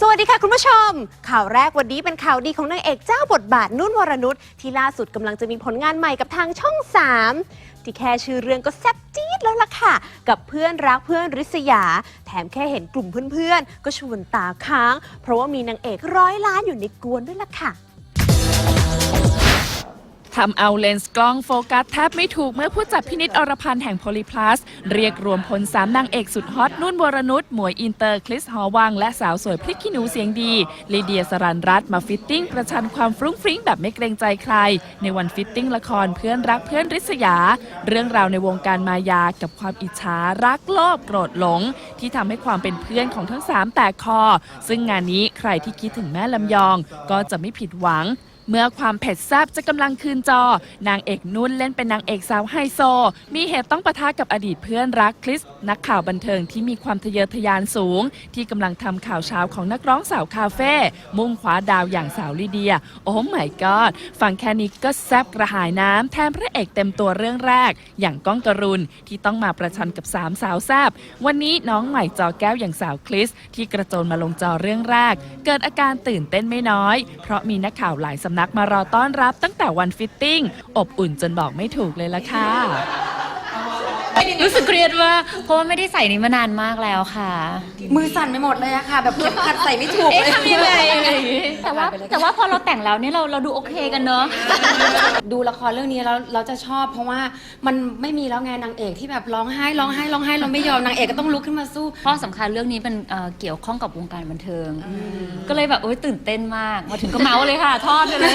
สวัสดีค่ะคุณผู้ชม ข่าวแรกวันนี้เป็นข่าวดีของนางเอกเจ้าบทบาทนุ่นวรนุชที่ล่าสุดกำลังจะมีผลงานใหม่กับทางช่อง 3 ที่แค่ชื่อเรื่องก็แซ่บจี๊ดแล้วล่ะค่ะ กับเพื่อนรักเพื่อนริษยา แถมแค่เห็นกลุ่มเพื่อนๆ ก็ชวนตาค้าง เพราะว่ามีนางเอกร้อยล้านอยู่ในกวนด้วยล่ะค่ะ ทำเอาเลนส์กล้องโฟกัสแทบไม่ถูกเมื่อผู้จัดพินิจอรพันธ์แห่งโพลิพลัส เรียกรวมพลสามนางเอกสุดฮอตนุ่นวรนุชหมวยอินเตอร์คริสหอวัง และสาวสวยพริกขี้หนูเสียงดี ลีเดียสรันรัตน์มาฟิตติ้ง ประชันความฟรุ้งฟริ้งแบบไม่เกรงใจใคร ในวันฟิตติ้งละครเพื่อนรักเพื่อนริษยา เรื่องราวในวงการมายากับความอิจฉารักโลภโกรธหลง ที่ทำให้ความเป็นเพื่อนของทั้งสามแตกคอ ซึ่งงานนี้ใครที่คิดถึงแม่ลำยอง ก็จะไม่ผิดหวัง เมื่อความเผ็ดแซ่บจะกำลังคืนจอ นางเอกนุ่นเล่นเป็นนางเอกสาวไฮโซ มีเหตุต้องปะทะกับอดีตเพื่อนรักคริส นักข่าวบันเทิงที่มีความทะเยอทะยานสูง ที่กำลังทำข่าวเช้าของนักร้องสาวคาเฟ่มุ่งคว้าดาวอย่างสาวลิเดีย โอ้ my god ฟังแค่นี้ก็แซ่บกระหายน้ำแทนพระเอกเต็มตัวเรื่องแรก อย่างก้องกรุณที่ต้องมาประชันกับสามสาวแซบวันนี้น้องใหม่จอแก้วอย่างสาวคริส ที่กระโจนมาลงจอเรื่องแรก เกิดอาการตื่นเต้นไม่น้อย เพราะมีนักข่าวหลายสำนักมารอต้อนรับตั้งแต่วันฟิตติ้ง อบอุ่นจนบอกไม่ถูกเลยล่ะค่ะ รู้สึกเครียดว่ากเพราะว่าไม่ได้ใส่นี้มานานมากแล้วค่ะ มือสั่นไปหมดเลยอะค่ะ แบบเข็มขัดใส่ไม่ถูกเอ๊ะเลยทำยังไงอะไรอย่างงี้แต่ว่าแต่ว่าพอเราแต่งแล้วเนี่ยเราเราดูโอเคกันเนอะ ดูละครเรื่องนี้แล้วเราจะชอบ เพราะว่ามันไม่มีแล้วไงนางเอกที่แบบร้องไห้ร้องไห้ร้องไห้เราไม่ยอมนางเอกก็ต้องลุกขึ้นมาสู้ ข้อสำคัญเรื่องนี้เป็นเอ่อเกี่ยวข้องกับวงการบันเทิง ก็เลยแบบโอ๊ยตื่นเต้นมาก มาถึงก็เมาส์เลยค่ะ ทอดไปเลย